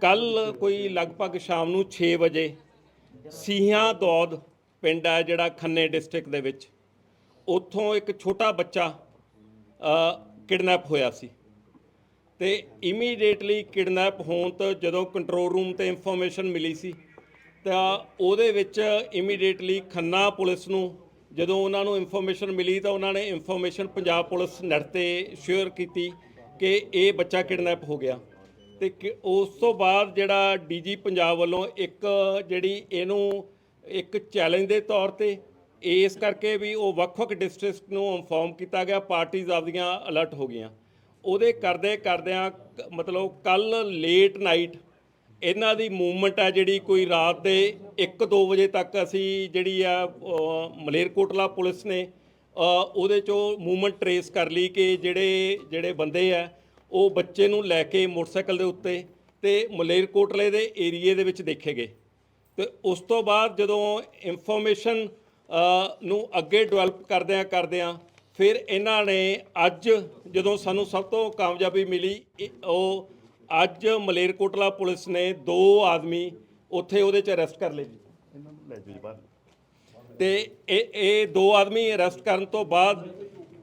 ਕੱਲ ਕੋਈ ਲਗਭਗ ਸ਼ਾਮ ਨੂੰ 6 ਵਜੇ ਸੀਹਾਂ ਦੌਦ ਪਿੰਡ ਹੈ ਜਿਹੜਾ ਖੰਨੇ ਡਿਸਟ੍ਰਿਕਟ ਦੇ ਵਿੱਚ। ਉੱਥੋਂ ਇੱਕ ਛੋਟਾ ਬੱਚਾ ਕਿਡਨੈਪ ਹੋਇਆ ਸੀ। ਤੇ ਇਮੀਡੀਏਟਲੀ ਕਿਡਨੈਪ ਹੋਣ ਤੋਂ ਜਦੋਂ ਕੰਟਰੋਲ ਰੂਮ ਤੇ ਇਨਫੋਰਮੇਸ਼ਨ ਮਿਲੀ ਸੀ, ਤਾਂ ਉਹਦੇ ਵਿੱਚ ਇਮੀਡੀਏਟਲੀ ਖੰਨਾ ਪੁਲਿਸ ਨੂੰ ਜਦੋਂ ਉਹਨਾਂ ਨੂੰ ਇਨਫੋਰਮੇਸ਼ਨ ਮਿਲੀ ਤਾਂ ਉਹਨਾਂ ਨੇ ਇਨਫੋਰਮੇਸ਼ਨ ਪੰਜਾਬ ਪੁਲਿਸ ਨੈਟ ਤੇ ਸ਼ੇਅਰ ਕੀਤੀ ਕਿ ਇਹ ਬੱਚਾ ਕਿਡਨੈਪ ਹੋ ਗਿਆ। ਤੇ ਕਿ- ਉਸ ਤੋਂ ਬਾਅਦ ਜਿਹੜਾ ਡੀਜੀ ਪੰਜਾਬ ਵੱਲੋਂ ਇੱਕ ਜਿਹੜੀ ਇਹਨੂੰ ਇੱਕ ਚੈਲੰਜ ਦੇ ਤੌਰ ਤੇ ਇਸ ਕਰਕੇ ਵੀ ਉਹ ਵੱਖ-ਵੱਖ ਡਿਸਟ੍ਰਿਕਟ ਨੂੰ ਇਨਫੋਰਮ ਕੀਤਾ ਗਿਆ ਪਾਰਟੀਆਂ ਆਪਦੀਆਂ ਅਲਰਟ ਹੋ ਗਈਆਂ। ਉਹਦੇ ਕਰਦੇ ਕਰਦਿਆਂ ਮਤਲਬ ਕੱਲ ਲੇਟ ਨਾਈਟ ਇਹਨਾਂ ਦੀ ਮੂਵਮੈਂਟ ਹੈ ਜਿਹੜੀ ਕੋਈ ਰਾਤ ਦੇ 1-2 ਵਜੇ ਤੱਕ ਅਸੀਂ ਜਿਹੜੀ ਆ ਮਲੇਰਕੋਟਲਾ ਪੁਲਿਸ ਨੇ ਉਹਦੇ ਚੋਂ ਮੂਵਮੈਂਟ ਟਰੇਸ ਕਰ ਲਈ ਕਿ ਜਿਹੜੇ ਜਿਹੜੇ ਬੰਦੇ ਆ ਉਹ ਬੱਚੇ ਨੂੰ ਲੈ ਕੇ ਮੋਟਰਸਾਈਕਲ ਦੇ ਉੱਤੇ ਤੇ ਮਲੇਰਕੋਟਲੇ ਦੇ ਏਰੀਏ ਦੇ ਵਿੱਚ ਦੇਖੇ ਗਏ। ਤੇ ਉਸ ਤੋਂ ਬਾਅਦ ਜਦੋਂ ਇਨਫੋਰਮੇਸ਼ਨ ਨੂੰ ਅੱਗੇ ਡਿਵੈਲਪ ਕਰਦਿਆਂ ਕਰਦਿਆਂ ਫਿਰ ਇਹਨਾਂ ਨੇ ਅੱਜ ਜਦੋਂ ਸਾਨੂੰ ਸਭ ਤੋਂ ਕਾਮਯਾਬੀ ਮਿਲੀ ਉਹ ਅੱਜ ਮਲੇਰਕੋਟਲਾ ਪੁਲਿਸ ਨੇ ਦੋ ਆਦਮੀ ਉੱਥੇ ਉਹਦੇ ਚ ਅਰੈਸਟ ਕਰ ਲਏ ਜੀ। ਇਹਨਾਂ ਨੂੰ ਲੈ ਜੀ ਬਾਹਰ। ਤੇ ਇਹ ਇਹ ਦੋ ਆਦਮੀ ਅਰੈਸਟ ਕਰਨ ਤੋਂ ਬਾਅਦ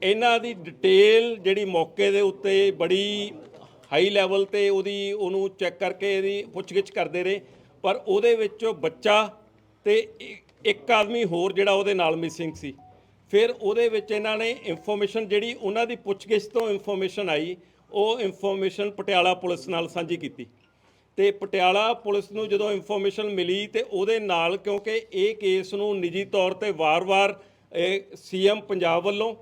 ਇਹਨਾਂ ਦੀ ਡਿਟੇਲ ਜਿਹੜੀ ਮੌਕੇ ਦੇ ਉੱਤੇ ਬੜੀ ਹਾਈ ਲੈਵਲ ਤੇ ਉਹਦੀ, ਉਹਨੂੰ ਚੈੱਕ ਕਰਕੇ ਇਹਦੀ ਪੁੱਛਗਿੱਛ ਕਰਦੇ ਰਹੇ। ਪਰ ਉਹਦੇ ਵਿੱਚੋਂ ਬੱਚਾ ਤੇ ਇੱਕ ਆਦਮੀ ਹੋਰ ਜਿਹੜਾ ਉਹਦੇ ਨਾਲ ਮਿਸਿੰਗ ਸੀ। ਫਿਰ ਉਹਦੇ ਵਿੱਚ ਇਹਨਾਂ ਨੇ ਇਨਫੋਰਮੇਸ਼ਨ ਜਿਹੜੀ ਉਹਨਾਂ ਦੀ ਪੁੱਛਗਿੱਛ ਤੋਂ ਇਨਫੋਰਮੇਸ਼ਨ ਆਈ, ਉਹ ਇਨਫੋਰਮੇਸ਼ਨ ਪਟਿਆਲਾ ਪੁਲਿਸ ਨਾਲ ਸਾਂਝੀ ਕੀਤੀ। ਤੇ ਪਟਿਆਲਾ ਪੁਲਿਸ ਨੂੰ ਜਦੋਂ ਇਨਫੋਰਮੇਸ਼ਨ ਮਿਲੀ ਤੇ ਉਹਦੇ ਨਾਲ ਕਿਉਂਕਿ ਇਹ ਕੇਸ ਨੂੰ ਨਿੱਜੀ ਤੌਰ ਤੇ ਵਾਰ-ਵਾਰ ਸੀਐਮ ਪੰਜਾਬ ਵੱਲੋਂ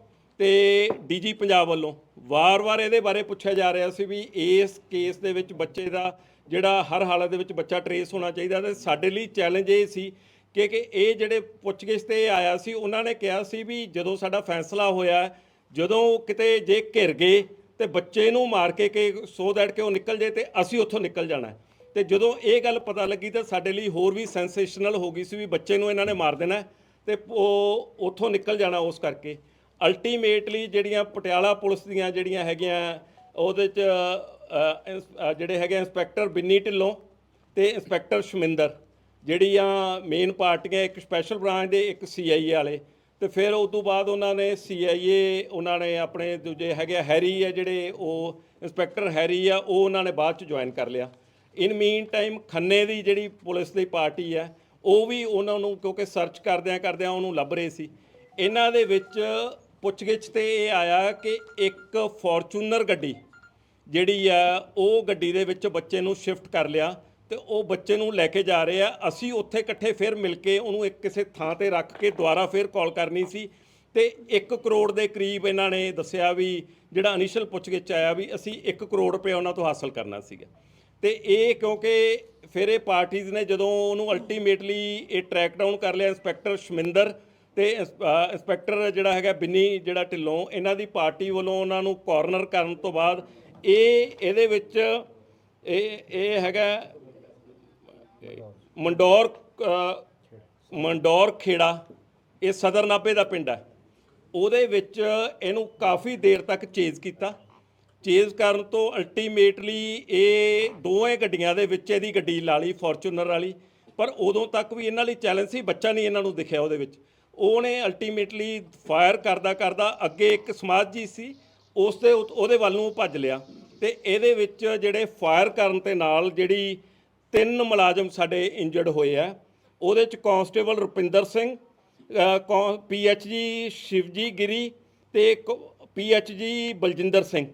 ਤੇ ਡੀਜੀ ਪੰਜਾਬ ਵੱਲੋਂ ਵਾਰ-ਵਾਰ ਇਹਦੇ ਬਾਰੇ ਪੁੱਛਿਆ ਜਾ ਰਿਹਾ ਸੀ ਵੀ ਇਸ ਕੇਸ ਦੇ ਵਿੱਚ ਬੱਚੇ ਦਾ ਜਿਹੜਾ ਹਰ ਹਾਲਤ ਦੇ ਵਿੱਚ ਬੱਚਾ ਟਰੇਸ ਹੋਣਾ ਚਾਹੀਦਾ ਤੇ ਸਾਡੇ ਲਈ ਚੈਲੰਜ ਇਹ ਸੀ ਕਿ ਕਿ ਇਹ ਜਿਹੜੇ ਪੁੱਛਗਿੱਛ ਤੇ ਆਇਆ ਸੀ, ਉਹਨਾਂ ਨੇ ਕਿਹਾ ਸੀ ਵੀ ਜਦੋਂ ਸਾਡਾ ਫੈਸਲਾ ਹੋਇਆ, ਜਦੋਂ ਕਿਤੇ ਜੇ ਘਿਰ ਗਏ ਤੇ ਬੱਚੇ ਨੂੰ ਮਾਰ ਕੇ ਕਿ ਸੋ ਦੈਟ ਕਿ ਉਹ ਨਿਕਲ ਜੇ ਤੇ ਅਸੀਂ ਉੱਥੋਂ ਨਿਕਲ ਜਾਣਾ ਹੈ। ਤੇ ਜਦੋਂ ਇਹ ਗੱਲ ਪਤਾ ਲੱਗੀ ਤਾਂ ਸਾਡੇ ਲਈ ਹੋਰ ਵੀ ਸੈਂਸੇਸ਼ਨਲ ਹੋ ਗਈ ਸੀ ਵੀ ਬੱਚੇ ਨੂੰ ਇਹਨਾਂ ਨੇ ਮਾਰ ਦੇਣਾ ਹੈ ਤੇ ਉਹ ਉੱਥੋਂ ਨਿਕਲ ਜਾਣਾ ਉਸ ਕਰਕੇ ਅਲਟੀਮੇਟਲੀ ਜਿਹੜੀਆਂ ਪਟਿਆਲਾ ਪੁਲਿਸ ਦੀਆਂ ਜਿਹੜੀਆਂ ਹੈਗੀਆਂ ਉਹਦੇ ਚ ਇੰਸ- ਜਿਹੜੇ ਹੈਗੇ ਇੰਸਪੈਕਟਰ ਬਿੰਨੀ ਢਿੱਲੋਂ ਤੇ ਇੰਸਪੈਕਟਰ ਸ਼ਮਿੰਦਰ ਜਿਹੜੀਆਂ ਮੇਨ ਪਾਰਟੀਆਂ ਇੱਕ ਸਪੈਸ਼ਲ ਬ੍ਰਾਂਚ ਦੇ ਇੱਕ ਸੀਆਈਏ ਵਾਲੇ। ਤੇ ਫਿਰ ਉਸ ਤੋਂ ਬਾਅਦ ਉਹਨਾਂ ਨੇ ਸੀਆਈਏ ਉਹਨਾਂ ਨੇ ਆਪਣੇ ਦੂਜੇ ਹੈਗੇ ਆ, ਹੈਰੀ ਹੈ ਜਿਹੜੇ ਉਹ ਇੰਸਪੈਕਟਰ ਹੈਰੀ ਆ ਉਹ ਉਹਨਾਂ ਨੇ ਬਾਅਦ ਚ ਜੁਆਇਨ ਕਰ ਲਿਆ। ਇਨ ਮੀਨ ਟਾਈਮ ਖੰਨੇ ਦੀ ਜਿਹੜੀ ਪੁਲਿਸ ਦੀ ਪਾਰਟੀ ਹੈ ਉਹ ਵੀ ਉਹਨਾਂ ਨੂੰ ਕਿਉਂਕਿ ਸਰਚ ਕਰਦਿਆਂ ਕਰਦਿਆਂ ਉਹਨੂੰ ਲੱਭ ਰਹੇ ਸੀ। ਇਹਨਾਂ ਦੇ ਵਿੱਚ ਪੁੱਛਗਿੱਛ ਤੇ ਇਹ ਆਇਆ ਕਿ ਇੱਕ ਫੋਰਚੂਨਰ ਗੱਡੀ ਜਿਹੜੀ ਆ, ਉਹ ਗੱਡੀ ਦੇ ਵਿੱਚ ਬੱਚੇ ਨੂੰ ਸ਼ਿਫਟ ਕਰ ਲਿਆ ਤੇ ਉਹ ਬੱਚੇ ਨੂੰ ਲੈ ਕੇ ਜਾ ਰਹੇ ਆ। ਅਸੀਂ ਉੱਥੇ ਇਕੱਠੇ ਫਿਰ ਮਿਲ ਕੇ ਉਹਨੂੰ ਇੱਕ ਕਿਸੇ ਥਾਂ ਤੇ ਰੱਖ ਕੇ ਦੁਬਾਰਾ ਫਿਰ ਕਾਲ ਕਰਨੀ ਸੀ ਤੇ 1 ਕਰੋੜ ਦੇ ਕਰੀਬ ਇਹਨਾਂ ਨੇ ਦੱਸਿਆ ਵੀ, ਜਿਹੜਾ ਇਨੀਸ਼ੀਅਲ ਪੁੱਛਗਿੱਛ ਆਇਆ ਵੀ ਅਸੀਂ 1 ਕਰੋੜ ਰੁਪਏ ਉਹਨਾਂ ਤੋਂ ਹਾਸਲ ਕਰਨਾ ਸੀਗਾ। ਤੇ ਇਹ ਕਿਉਂਕਿ ਫਿਰ ਇਹ ਪਾਰਟੀਆਂ ਨੇ ਜਦੋਂ ਉਹਨੂੰ ਅਲਟੀਮੇਟਲੀ ਇਹ ਟਰੈਕ ਡਾਊਨ ਕਰ ਲਿਆ, ਇੰਸਪੈਕਟਰ ਸ਼ਮਿੰਦਰ ਤੇ ਇੰਸ- ਇੰਸਪੈਕਟਰ ਜਿਹੜਾ ਹੈਗਾ ਬਿੰਨੀ ਜਿਹੜਾ ਢਿੱਲੋਂ, ਇਹਨਾਂ ਦੀ ਪਾਰਟੀ ਵੱਲੋਂ ਉਹਨਾਂ ਨੂੰ ਕਾਰਨਰ ਕਰਨ ਤੋਂ ਬਾਅਦ ਇਹ, ਇਹਦੇ ਵਿੱਚ ਇਹ ਇਹ ਹੈਗਾ ਮੰਡੌਰ ਮੰਡੌਰ ਖੇੜਾ, ਇਹ ਸਦਰ ਨਾਭੇ ਦਾ ਪਿੰਡ ਹੈ। ਉਹਦੇ ਵਿੱਚ ਇਹਨੂੰ ਕਾਫੀ ਦੇਰ ਤੱਕ ਚੇਜ਼ ਕੀਤਾ। ਚੇਜ਼ ਕਰਨ ਤੋਂ ਅਲਟੀਮੇਟਲੀ ਇਹ ਦੋਵੇਂ ਗੱਡੀਆਂ ਦੇ ਵਿੱਚ ਇਹਦੀ ਗੱਡੀ ਲਾ ਲਈ ਫੋਰਚੂਨਰ ਵਾਲੀ। ਪਰ ਉਦੋਂ ਤੱਕ ਵੀ ਇਹਨਾਂ ਲਈ ਚੈਲੰਜ ਸੀ, ਬੱਚਾ ਨਹੀਂ ਇਹਨਾਂ ਨੂੰ ਦਿਖਿਆ ਉਹਦੇ ਵਿੱਚ। ਉਹਨੇ ਅਲਟੀਮੇਟਲੀ ਫਾਇਰ ਕਰਦਾ ਕਰਦਾ ਅੱਗੇ ਇੱਕ ਸਮਾਜ ਜੀ ਸੀ ਉਸ ਦੇ ਉਤ- ਉਹਦੇ ਵੱਲ ਨੂੰ ਭੱਜ ਲਿਆ। ਤੇ ਇਹਦੇ ਵਿੱਚ ਜਿਹੜੇ ਫਾਇਰ ਕਰਨ ਤੇ ਨਾਲ ਜਿਹੜੀ ਤਿੰਨ ਮੁਲਾਜ਼ਮ ਸਾਡੇ ਇੰਜਰਡ ਹੋਏ ਆ, ਉਹਦੇ ਚ ਕਾਂਸਟੇਬਲ ਰੁਪਿੰਦਰ ਸਿੰਘ ਪੀਐਚਜੀ ਸ਼ਿਵਜੀ ਗਿਰੀ ਤੇ ਪੀਐਚਜੀ ਬਲਜਿੰਦਰ ਸਿੰਘ।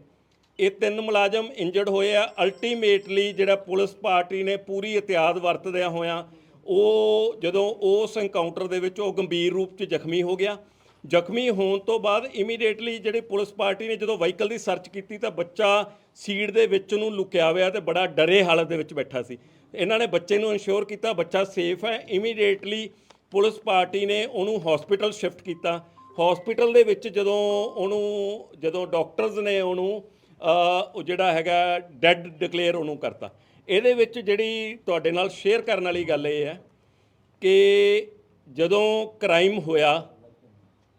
ਇਹ ਤਿੰਨ ਮੁਲਾਜ਼ਮ ਇੰਜਰਡ ਹੋਏ ਆ। ਅਲਟੀਮੇਟਲੀ ਜਿਹੜਾ ਪੁਲਿਸ ਪਾਰਟੀ ਨੇ ਪੂਰੀ ਇਤਿਆਦ ਵਰਤਦਿਆਂ ਹੋਇਆਂ ਉਹ ਜਦੋਂ ਉਸ ਐਨਕਾਊਂਟਰ ਦੇ ਵਿੱਚ ਉਹ ਗੰਭੀਰ ਰੂਪ 'ਚ ਜ਼ਖਮੀ ਹੋ ਗਿਆ। ਜ਼ਖਮੀ ਹੋਣ ਤੋਂ ਬਾਅਦ ਇਮੀਡੀਏਟਲੀ ਜਿਹੜੀ ਪੁਲਿਸ ਪਾਰਟੀ ਨੇ ਜਦੋਂ ਵਹੀਕਲ ਦੀ ਸਰਚ ਕੀਤੀ ਤਾਂ ਬੱਚਾ ਸੀਟ ਦੇ ਵਿੱਚ ਨੂੰ ਲੁਕਿਆ ਹੋਇਆ ਤੇ ਬੜਾ ਡਰੇ ਹਾਲਤ ਦੇ ਵਿੱਚ ਬੈਠਾ ਸੀ। ਇਹਨਾਂ ਨੇ ਬੱਚੇ ਨੂੰ ਇਨਸ਼ੋਰ ਕੀਤਾ, ਬੱਚਾ ਸੇਫ ਹੈ। ਇਮੀਡੀਏਟਲੀ ਪੁਲਿਸ ਪਾਰਟੀ ਨੇ ਉਹਨੂੰ ਹਸਪੀਟਲ ਸ਼ਿਫਟ ਕੀਤਾ। ਹਸਪੀਟਲ ਦੇ ਵਿੱਚ ਜਦੋਂ ਉਹਨੂੰ, ਜਦੋਂ ਡਾਕਟਰਸ ਨੇ ਉਹਨੂੰ ਉਹ ਜਿਹੜਾ ਹੈਗਾ ਡੈੱਡ ਡਿਕਲੇਅਰ ਉਹਨੂੰ ਕਰਤਾ। ਇਹਦੇ ਵਿੱਚ ਜਿਹੜੀ ਤੁਹਾਡੇ ਨਾਲ ਸ਼ੇਅਰ ਕਰਨ ਵਾਲੀ ਗੱਲ ਇਹ ਹੈ ਕਿ ਜਦੋਂ ਕ੍ਰਾਈਮ ਹੋਇਆ,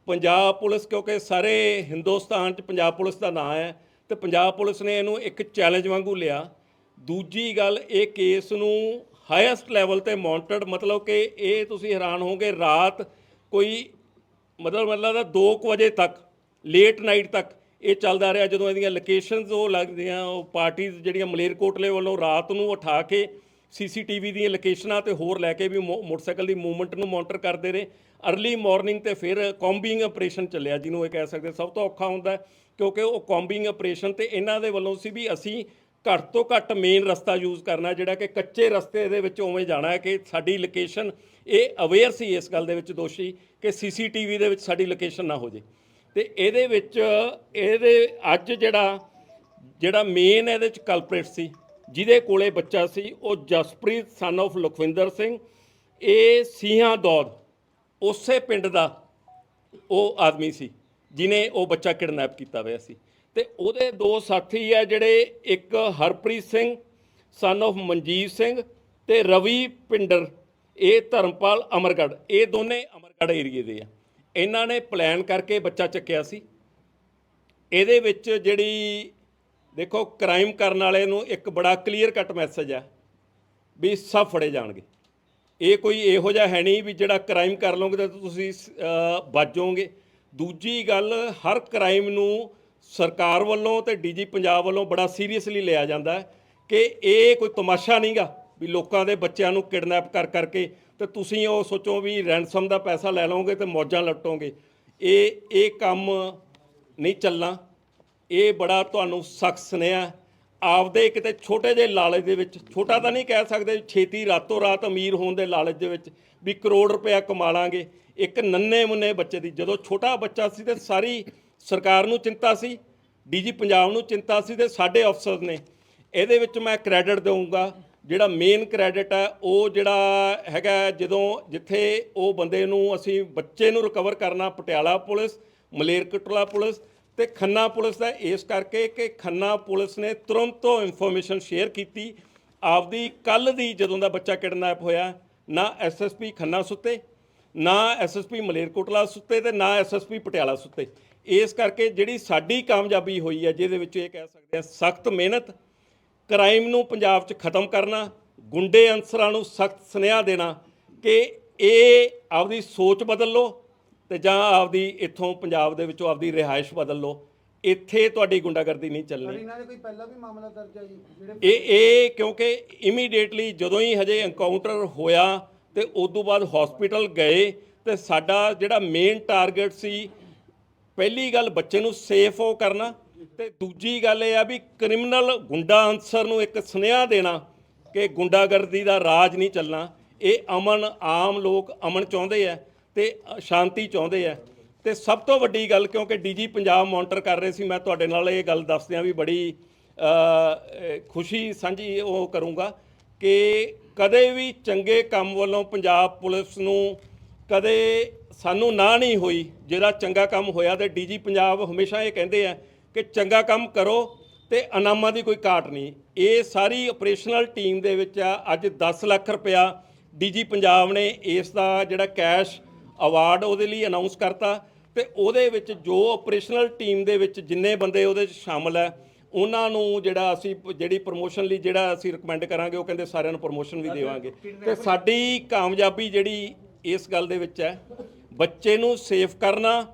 ਪੰਜਾਬ ਪੁਲਿਸ ਕਿਉਂਕਿ ਸਾਰੇ ਹਿੰਦੁਸਤਾਨ 'ਚ ਪੰਜਾਬ ਪੁਲਿਸ ਦਾ ਨਾਂ ਹੈ, ਤੇ ਪੰਜਾਬ ਪੁਲਿਸ ਨੇ ਇਹਨੂੰ ਇੱਕ ਚੈਲੰਜ ਵਾਂਗੂ ਲਿਆ। ਦੂਜੀ ਗੱਲ, ਇਹ ਕੇਸ ਨੂੰ ਹਾਈਐਸਟ ਲੈਵਲ ਤੇ ਮੌਨਟਰਡ ਮਤਲਬ ਕਿ ਇਹ ਤੁਸੀਂ ਹੈਰਾਨ ਹੋਗੇ ਰਾਤ ਕੋਈ ਮਤਲਬ ਮਤਲਬ ਦਾ 2 ਵਜੇ ਤੱਕ ਲੇਟ ਨਾਈਟ ਤੱਕ ਇਹ ਚੱਲਦਾ ਰਿਹਾ ਜਦੋਂ ਇਹਦੀਆਂ ਲੋਕੇਸ਼ਨਸ ਉਹ ਲੱਗਦੀਆਂ, ਉਹ ਪਾਰਟੀਆਂ ਜਿਹੜੀਆਂ ਮਲੇਰਕੋਟਲੇ ਵੱਲੋਂ ਰਾਤ ਨੂੰ ਉਠਾ ਕੇ ਸੀਸੀਟੀਵੀ ਦੀਆਂ ਲੋਕੇਸ਼ਨਾਂ ਤੇ ਹੋਰ ਲੈ ਕੇ ਵੀ ਮੋ- ਮੋਟਰਸਾਈਕਲ ਦੀ ਮੂਵਮੈਂਟ ਨੂੰ ਮੋਨੀਟਰ ਕਰਦੇ ਰਹੇ। ਅਰਲੀ ਮਾਰਨਿੰਗ ਤੇ ਫਿਰ ਕੌਂਬਿੰਗ ਆਪਰੇਸ਼ਨ ਚੱਲਿਆ, ਜਿਹਨੂੰ ਇਹ ਕਹਿ ਸਕਦੇ ਸਭ ਤੋਂ ਔਖਾ ਹੁੰਦਾ ਕਿਉਂਕਿ ਉਹ ਕੌਂਬਿੰਗ ਆਪਰੇਸ਼ਨ ਤੇ ਇਹਨਾਂ ਦੇ ਵੱਲੋਂ ਸੀ ਵੀ ਅਸੀਂ ਘੱਟ ਤੋਂ ਘੱਟ ਮੇਨ ਰਸਤਾ ਯੂਜ਼ ਕਰਨਾ, ਜਿਹੜਾ ਕਿ ਕੱਚੇ ਰਸਤੇ ਦੇ ਵਿੱਚ ਉਵੇਂ ਜਾਣਾ ਹੈ ਕਿ ਸਾਡੀ ਲੋਕੇਸ਼ਨ ਇਹ ਅਵੇਅਰ ਸੀ ਇਸ ਗੱਲ ਦੇ ਵਿੱਚ ਦੋਸ਼ੀ ਕਿ ਸੀਸੀਟੀਵੀ ਦੇ ਵਿੱਚ ਸਾਡੀ ਲੋਕੇਸ਼ਨ ਨਾ ਹੋ ਜੇ। ਤੇ ਇਹਦੇ ਵਿੱਚ, ਇਹਦੇ ਅੱਜ ਜਿਹੜਾ ਜਿਹੜਾ ਮੇਨ ਇਹਦੇ ਚ ਕਲਪਰੇਟ ਸੀ, ਜਿਹਦੇ ਕੋਲੇ ਬੱਚਾ ਸੀ, ਉਹ ਜਸਪ੍ਰੀਤ ਸਨ of ਲਖਵਿੰਦਰ ਸਿੰਘ। ਇਹ ਸੀਹਾਂ ਦੌਦ, ਉਸੇ ਪਿੰਡ ਦਾ ਉਹ ਆਦਮੀ ਸੀ ਜਿਨੇ ਉਹ ਬੱਚਾ ਕਿਡਨੈਪ ਕੀਤਾ ਹੋਇਆ ਸੀ। ਤੇ ਉਹਦੇ ਦੋ ਸਾਥੀ ਆ ਜਿਹੜੇ, ਇੱਕ ਹਰਪ੍ਰੀਤ ਸਿੰਘ ਸਨ of ਮਨਜੀਤ ਸਿੰਘ ਤੇ ਰਵੀ ਪਿੰਡਰ, ਇਹ ਧਰਮਪਾਲ ਅਮਰਗੜ ਇਹ ਦੋਨੇ ਅਮਰਗੜ ਏਰੀਏ ਦੇ ਆ। ਇਹਨਾਂ ਨੇ ਪਲਾਨ ਕਰਕੇ ਬੱਚਾ ਚੱਕਿਆ ਸੀ। ਇਹਦੇ ਵਿੱਚ ਜਿਹੜੀ ਦੇਖੋ ਕ੍ਰਾਈਮ ਕਰਨ ਵਾਲੇ ਨੂੰ ਇੱਕ ਬੜਾ ਕਲੀਅਰ ਕੱਟ ਮੈਸੇਜ ਆ ਵੀ ਸਭ ਫੜੇ ਜਾਣਗੇ। ਇਹ ਕੋਈ ਇਹੋ ਜਿਹਾ ਹੈ ਨਹੀਂ ਵੀ ਜਿਹੜਾ ਕ੍ਰਾਈਮ ਕਰ ਲਓਗੇ ਤਾਂ ਤੁਸੀਂ ਅਹ, ਬਚ ਜਾਓਗੇ। ਦੂਜੀ ਗੱਲ ਹਰ ਕ੍ਰਾਈਮ ਨੂੰ ਸਰਕਾਰ ਵੱਲੋਂ ਤੇ ਡੀਜੀ ਪੰਜਾਬ ਵੱਲੋਂ ਬੜਾ ਸੀਰੀਅਸਲੀ ਲਿਆ ਜਾਂਦਾ ਕਿ ਇਹ ਕੋਈ ਤਮਾਸ਼ਾ ਨਹੀਂਗਾ। ਵੀ ਲੋਕਾਂ ਦੇ ਬੱਚਿਆਂ ਨੂੰ ਕਿਡਨੈਪ ਕਰ ਕਰਕੇ ਤੇ ਤੁਸੀਂ ਉਹ ਸੋਚੋ ਵੀ ਰੈਂਸਮ ਦਾ ਪੈਸਾ ਲੈ ਲਓਗੇ ਤੇ ਮੌਜਾਂ ਲੁੱਟੋਗੇ। ਇਹ ਇਹ ਕੰਮ ਨਹੀਂ ਚੱਲਣਾ। ਇਹ ਬੜਾ ਤੁਹਾਨੂੰ ਸਖਤ ਸੁਨੇਹਾ। ਆਪਦੇ ਕਿਤੇ ਛੋਟੇ ਜਿਹੇ ਲਾਲਚ ਦੇ ਵਿੱਚ, ਛੋਟਾ ਤਾਂ ਨਹੀਂ ਕਹਿ ਸਕਦੇ ਛੇਤੀ ਰਾਤੋਂ ਰਾਤ ਅਮੀਰ ਹੋਣ ਦੇ ਲਾਲਚ ਦੇ ਵਿੱਚ ਵੀ ਕਰੋੜ ਰੁਪਇਆ ਕਮਾ ਲਾਂਗੇ। ਇੱਕ ਨੰਨੇ ਮੁੰਨੇ ਬੱਚੇ ਦੀ, ਜਦੋਂ ਛੋਟਾ ਬੱਚਾ ਸੀ ਤੇ ਸਾਰੀ ਸਰਕਾਰ ਨੂੰ ਚਿੰਤਾ ਸੀ, ਡੀਜੀ ਪੰਜਾਬ ਨੂੰ ਚਿੰਤਾ ਸੀ ਤੇ ਸਾਡੇ ਅਫਸਰ ਨੇ। ਇਹਦੇ ਵਿੱਚ ਮੈਂ ਕ੍ਰੈਡਿਟ ਦਊਂਗਾ। ਜਿਹੜਾ ਮੇਨ ਕ੍ਰੈਡਿਟ ਹੈ, ਉਹ ਜਿਹੜਾ ਹੈਗਾ ਜਦੋਂ ਜਿੱਥੇ ਉਹ ਬੰਦੇ ਨੂੰ ਅਸੀਂ ਬੱਚੇ ਨੂੰ ਰਿਕਵਰ ਕਰਨਾ, ਪਟਿਆਲਾ ਪੁਲਿਸ ਮਲੇਰਕੋਟਲਾ ਪੁਲਿਸ ਤੇ ਖੰਨਾ ਪੁਲਿਸ ਦਾ, ਇਸ ਕਰਕੇ ਕਿ ਖੰਨਾ ਪੁਲਿਸ ਨੇ ਤੁਰੰਤ ਉਹ ਇਨਫੋਰਮੇਸ਼ਨ ਸ਼ੇਅਰ ਕੀਤੀ। ਆਪਦੀ, ਕੱਲ ਦੀ ਜਦੋਂ ਦਾ ਬੱਚਾ ਕਿਡਨੈਪ ਹੋਇਆ, ਨਾ ਐਸਐਸਪੀ ਖੰਨਾ ਸੁੱਤੇ, ਨਾ ਐਸਐਸਪੀ ਮਲੇਰਕੋਟਲਾ ਸੁੱਤੇ ਤੇ ਨਾ ਐਸਐਸਪੀ ਪਟਿਆਲਾ ਸੁੱਤੇ। ਇਸ ਕਰਕੇ ਜਿਹੜੀ ਸਾਡੀ ਕਾਮਯਾਬੀ ਹੋਈ ਹੈ, ਜਿਹਦੇ ਵਿੱਚ ਇਹ ਕਹਿ ਸਕਦੇ ਹਾਂ, ਸਖਤ ਮਿਹਨਤ ਕ੍ਰਾਈਮ ਨੂੰ ਪੰਜਾਬ 'ਚ ਖਤਮ ਕਰਨਾ ਗੁੰਡੇ ਅਨਸਰਾਂ ਨੂੰ ਸਖਤ ਸੁਨੇਹਾ ਦੇਣਾ ਕਿ ਇਹ ਆਪਦੀ ਸੋਚ ਬਦਲ ਲਓ ਤੇ ਜਾਂ ਆਪਦੀ ਇੱਥੋਂ ਪੰਜਾਬ ਦੇ ਵਿੱਚੋਂ ਆਪਦੀ ਰਿਹਾਇਸ਼ ਬਦਲ ਲਓ। ਇੱਥੇ ਤੁਹਾਡੀ ਗੁੰਡਾਗਰਦੀ ਨਹੀਂ ਚੱਲਣੀ। ਇਹਨਾਂ ਦੇ ਕੋਈ ਪਹਿਲਾਂ ਵੀ ਮਾਮਲਾ ਦਰਜ ਹੈ ਜੀ? ਜਿਹੜੇ ਇਹ ਇਹ ਕਿਉਂਕਿ ਇਮੀਡੀਏਟਲੀ ਜਦੋਂ ਹੀ ਹਜੇ ਐਨਕਾਊਂਟਰ ਹੋਇਆ ਤੇ ਉਸ ਤੋਂ ਬਾਅਦ ਹਸਪੀਟਲ ਗਏ ਤੇ ਸਾਡਾ ਜਿਹੜਾ ਮੇਨ ਟਾਰਗੇਟ ਸੀ ਪਹਿਲੀ ਗੱਲ ਬੱਚੇ ਨੂੰ ਸੇਫ ਉਹ ਕਰਨਾ ਤੇ ਦੂਜੀ ਗੱਲ ਇਹ ਆ ਵੀ ਕ੍ਰਿਮੀਨਲ ਗੁੰਡਾ ਅਨਸਰ ਨੂੰ ਇੱਕ ਸੁਨੇਹਾ ਦੇਣਾ ਕਿ ਗੁੰਡਾਗਰਦੀ ਦਾ ਰਾਜ ਨਹੀਂ ਚੱਲਣਾ। ਇਹ ਅਮਨ ਆਮ ਲੋਕ ਅਮਨ ਚਾਹੁੰਦੇ ਆ ਤੇ ਸ਼ਾਂਤੀ ਚਾਹੁੰਦੇ ਆ। ਤੇ ਸਭ ਤੋਂ ਵੱਡੀ ਗੱਲ ਕਿਉਂਕਿ ਡੀਜੀ ਪੰਜਾਬ ਮੋਨੀਟਰ ਕਰ ਰਹੇ ਸੀ, ਮੈਂ ਤੁਹਾਡੇ ਨਾਲ ਇਹ ਗੱਲ ਦੱਸਦਿਆਂ ਵੀ ਬੜੀ ਖੁਸ਼ੀ ਸਾਂਝੀ ਉਹ ਕਰੂੰਗਾ ਕਿ ਕਦੇ ਵੀ ਚੰਗੇ ਕੰਮ ਵੱਲੋਂ ਪੰਜਾਬ ਪੁਲਿਸ ਨੂੰ ਕਦੇ ਸਾਨੂੰ ਨਾ ਨਹੀਂ ਹੋਈ, ਜਿਹੜਾ ਚੰਗਾ ਕੰਮ ਹੋਇਆ ਤੇ ਡੀਜੀ ਪੰਜਾਬ ਹਮੇਸ਼ਾ ਇਹ ਕਹਿੰਦੇ ਆ ਕਿ ਚੰਗਾ ਕੰਮ ਕਰੋ ਤੇ ਇਨਾਮਾਂ ਦੀ ਕੋਈ ਘਾਟ ਨਹੀਂ। ਇਹ ਸਾਰੀ ਆਪਰੇਸ਼ਨਲ ਟੀਮ ਦੇ ਵਿੱਚ ਆ। ਅੱਜ 10 ਲੱਖ ਰੁਪਇਆ ਡੀਜੀ ਪੰਜਾਬ ਨੇ ਇਸ ਦਾ ਜਿਹੜਾ ਕੈਸ਼ ਅਵਾਰਡ ਉਹਦੇ ਲਈ ਅਨਾਉਂਸ ਕਰਤਾ ਤੇ ਉਹਦੇ ਵਿੱਚ ਜੋ ਆਪਰੇਸ਼ਨਲ ਟੀਮ ਦੇ ਵਿੱਚ ਜਿੰਨੇ ਬੰਦੇ ਉਹਦੇ ਵਿੱਚ ਸ਼ਾਮਲ ਹੈ ਉਹਨਾਂ ਨੂੰ ਜਿਹੜਾ ਅਸੀਂ ਜਿਹੜੀ ਪ੍ਰੋਮੋਸ਼ਨ ਲਈ ਜਿਹੜਾ ਅਸੀਂ ਰეკਮੈਂਡ ਕਰਾਂਗੇ, ਉਹ ਕਹਿੰਦੇ ਸਾਰਿਆਂ ਨੂੰ ਪ੍ਰੋਮੋਸ਼ਨ ਵੀ ਦੇਵਾਂਗੇ। ਤੇ ਸਾਡੀ ਕਾਮਯਾਬੀ ਜਿਹੜੀ ਇਸ ਗੱਲ ਦੇ ਵਿੱਚ ਹੈ, ਬੱਚੇ ਨੂੰ ਸੇਫ ਕਰਨਾ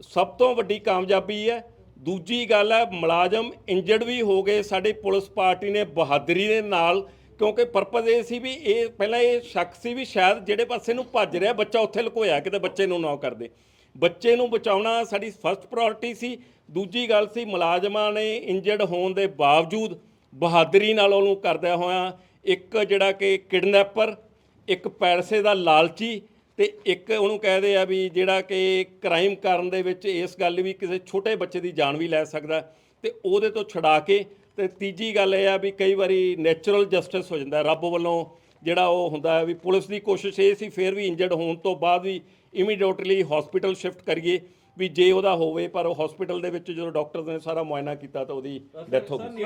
ਸਭ ਤੋਂ ਵੱਡੀ ਕਾਮਯਾਬੀ ਹੈ। ਦੂਜੀ ਗੱਲ ਹੈ, ਮੁਲਾਜ਼ਮ ਇੰਜਰਡ ਵੀ ਹੋ ਗਏ। ਸਾਡੀ ਪੁਲਿਸ ਪਾਰਟੀ ਨੇ ਬਹਾਦਰੀ ਦੇ ਨਾਲ, ਕਿਉਂਕਿ ਪਰਪਸ ਇਹ ਸੀ ਵੀ ਇਹ ਪਹਿਲਾਂ ਇਹ ਸ਼ੱਕ ਸੀ ਵੀ ਸ਼ਾਇਦ ਜਿਹੜੇ ਪਾਸੇ ਨੂੰ ਭੱਜ ਰਿਹਾ, ਬੱਚਾ ਉੱਥੇ ਲੁਕੋਇਆ, ਕਿਤੇ ਬੱਚੇ ਨੂੰ ਨਾ ਕਰਦੇ। ਬੱਚੇ ਨੂੰ ਬਚਾਉਣਾ ਸਾਡੀ ਫਸਟ ਪ੍ਰਾਇੋਰਟੀ ਸੀ। ਦੂਜੀ ਗੱਲ ਸੀ, ਮੁਲਾਜ਼ਮਾਂ ਨੇ ਇੰਜਰਡ ਹੋਣ ਦੇ ਬਾਵਜੂਦ ਬਹਾਦਰੀ ਨਾਲ ਉਹਨੂੰ ਕਰਦਿਆਂ ਹੋਇਆ, ਇੱਕ ਜਿਹੜਾ ਕਿ ਕਿਡਨੈਪਰ, ਇੱਕ ਪੈਸੇ ਦਾ ਲਾਲਚੀ ਤੇ ਇੱਕ ਉਹਨੂੰ ਕਹਦੇ ਆ ਵੀ ਜਿਹੜਾ ਕਿ ਕ੍ਰਾਈਮ ਕਰਨ ਦੇ ਵਿੱਚ ਇਸ ਗੱਲ ਵੀ ਕਿਸੇ ਛੋਟੇ ਬੱਚੇ ਦੀ ਜਾਨ ਵੀ ਲੈ ਸਕਦਾ ਤੇ ਉਹਦੇ ਤੋਂ ਛੁਡਾ ਕੇ ਤੇ ਤੀਜੀ ਗੱਲ ਇਹ ਆ ਵੀ ਕਈ ਵਾਰੀ ਨੈਚੁਰਲ ਜਸਟਿਸ ਹੋ ਜਾਂਦਾ ਰੱਬ ਵੱਲੋਂ ਜਿਹੜਾ ਉਹ ਹੁੰਦਾ ਵੀ ਪੁਲਿਸ ਦੀ ਕੋਸ਼ਿਸ਼ ਇਹ ਸੀ ਫਿਰ ਵੀ ਇੰਜਰਡ ਹੋਣ ਤੋਂ ਬਾਅਦ ਵੀ ਇਮੀਡੀਏਟਲੀ ਹਸਪੀਟਲ ਸ਼ਿਫਟ ਕਰੀਏ ਵੀ ਜੇ ਉਹਦਾ ਹੋਵੇ ਪਰ ਉਹ ਹਸਪੀਟਲ ਦੇ ਵਿੱਚ ਜਦੋਂ ਡਾਕਟਰਸ ਨੇ ਸਾਰਾ ਮੁਆਇਨਾ ਕੀਤਾ ਤਾਂ ਉਹਦੀ ਡੈਥ ਹੋ ਗਈ।